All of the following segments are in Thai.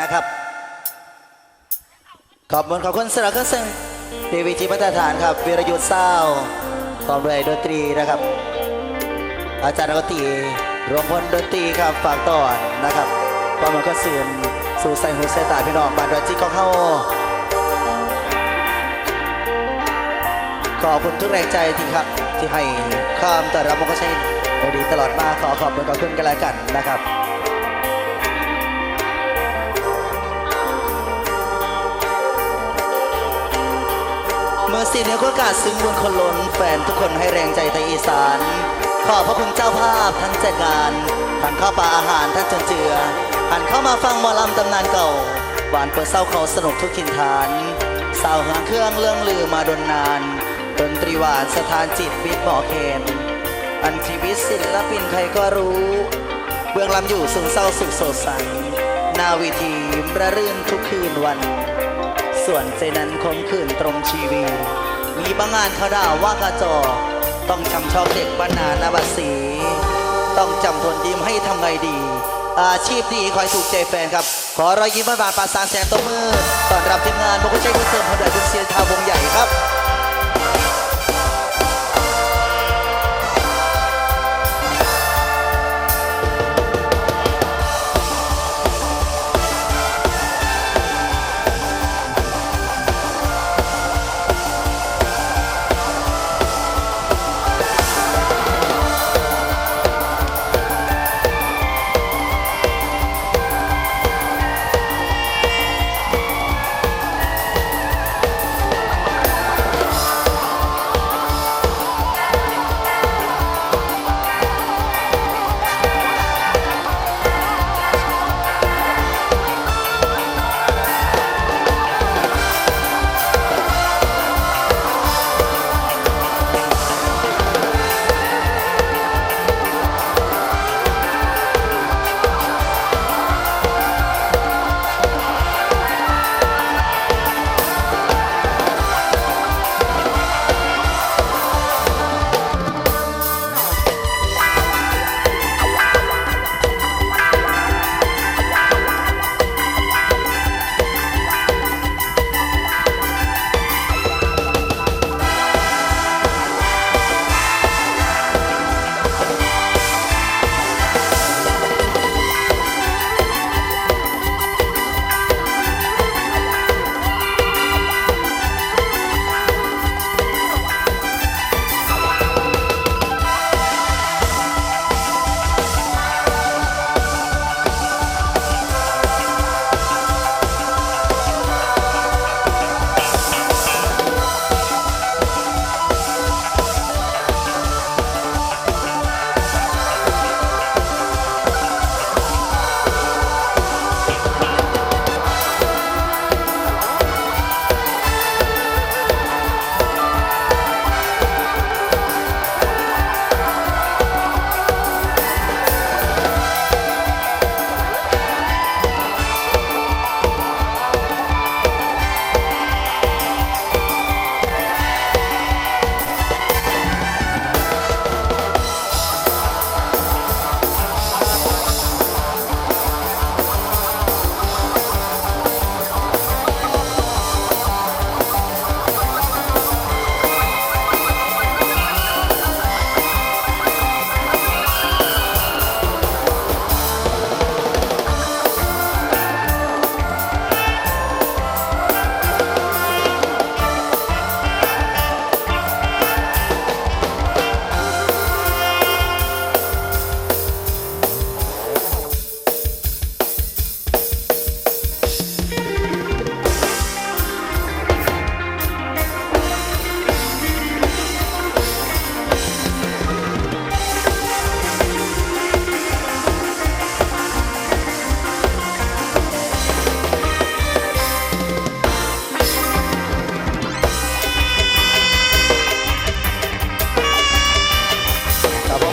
นะครับ ขอบคุณขอบคุณสำหรับเครื่องเสียงดีวีจีมาตรฐานครับวีรยุทธ์เศร้าพร้อมด้วยดนตรีนะครับ อาจารย์นกดนตรีรวมพลดนตรีครับฝากต่อนนะครับความมันก็สื่อมสู่ใส่หูใส่ตาพี่น้องบานดอยจีของเฮาขอบคุณทุกแรงใจที่ครับที่ให้ความต้อรับมันก็ใช่ดีตลอดมาขอขอบคุณขอบคุณกันแล้วกันนะครับ มื่อสิเนื้อโอกาสซึ้งมวลคนล้นแฟนทุกคนให้แรงใจไทยอีสาน ขอบพระคุณเจ้าภาพทั้งจัดงานทั้งข้าวปลาอาหารทั้งจนเจือหันเข้ามาฟังหมอลำตำนานเก่าหวานเปิดเศร้าเขาสนุกทุกถิ่นฐานสาวหางเครื่องเรื่องลือมาดนนานดนตรีหวานสถานจิตวิทย์หมอเคนอันชีวิตศิลปินใครก็รู้ เบื้องลำอยู่สูงเศร้าสุขสดใสหนาวิธีประรื่นทุกคืนวัน ส่วนเจนั้นคมขืนตรงชีวี มีบางงานเขาด่าว่ากระจอกต้องจำชอบเด็กบ้านนานาบัดสีต้องจำทนยิ้มให้ทำไงดี อาชีพดีคอยถูกใจแฟนครับ ขอรอยยิ้มบานๆปราสานแสนตัวมือตอนรับทีมงานมุกชัยคุณเสริมพอดชคุณเซียนทาวงใหญ่ครับ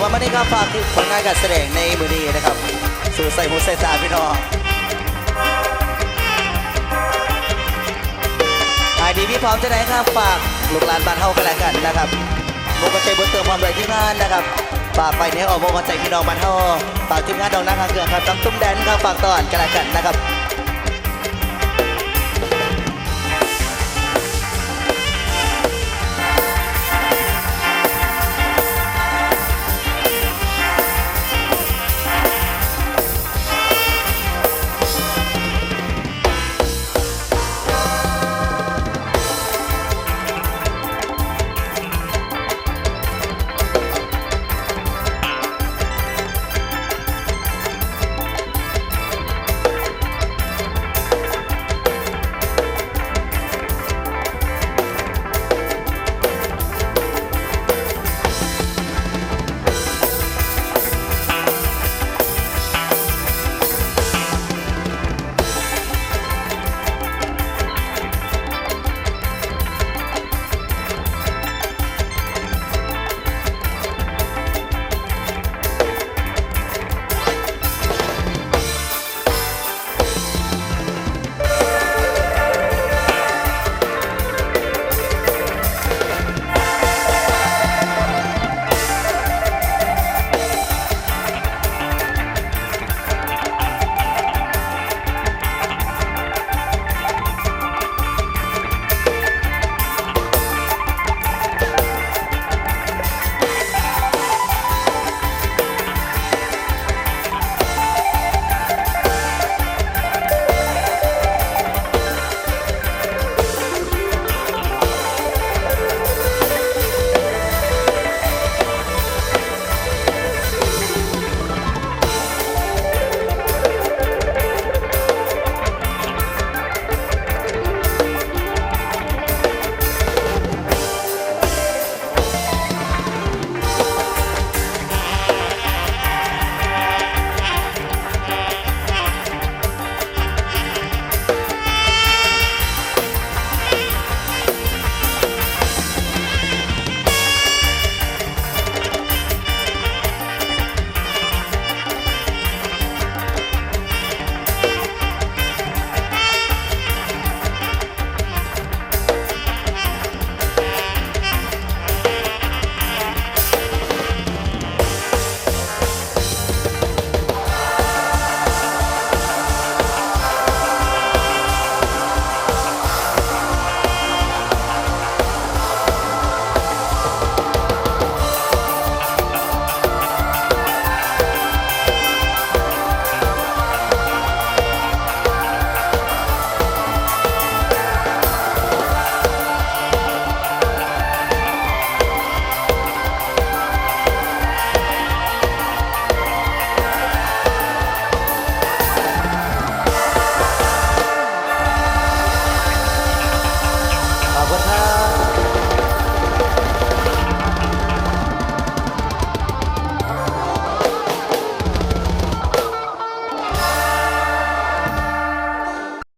ว่ามันนี่ครับฝากที่ผลงานการแสดงในมือนี้นะครับ สู่ใส่หูใส่ตาพี่น้องขายดีพี่พร้อมจะไหนครับฝากลูกหลานบ้านเฮากันแล้วกันนะครับมกกระชัยบนเติมความเลยที่งานนะครับฝากไปเนี่ยออกโมกันใจพี่น้องบ้านเฮาฝากทีมงานดองนักหางเครื่อครับตั้งตุ้มแดนครับฝากตอนกันแล้วกันนะครับ